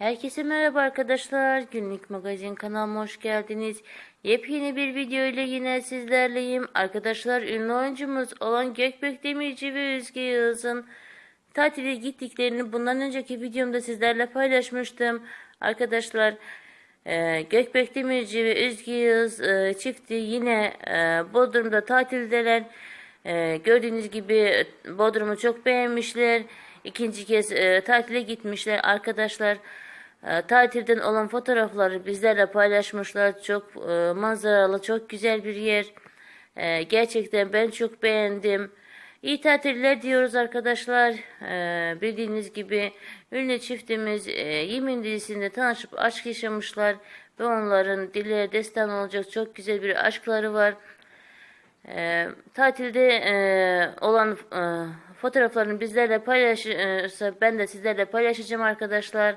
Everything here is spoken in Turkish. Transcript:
Herkese merhaba arkadaşlar. Günlük magazin kanalıma hoş geldiniz. Yepyeni bir video ile yine sizlerleyim. Arkadaşlar ünlü oyuncumuz olan Gökbek Demirci ve Özge Yağız'ın tatile gittiklerini bundan önceki videomda sizlerle paylaşmıştım. Arkadaşlar e, Gökbek Demirci ve Özge Yağız e, çifti yine e, Bodrum'da tatildeler. E, gördüğünüz gibi Bodrum'u çok beğenmişler. İkinci kez e, tatile gitmişler arkadaşlar. E, tatilden olan fotoğrafları bizlerle paylaşmışlar. Çok e, manzaralı, çok güzel bir yer. E, gerçekten ben çok beğendim. İyi tatiller diyoruz arkadaşlar. E, bildiğiniz gibi ünlü çiftimiz e, Yemin dizisinde tanışıp aşk yaşamışlar. Ve onların dillere destan olacak çok güzel bir aşkları var. E, tatilde e, olan e, fotoğraflarını bizlerle paylaşırsa ben de sizlerle paylaşacağım arkadaşlar.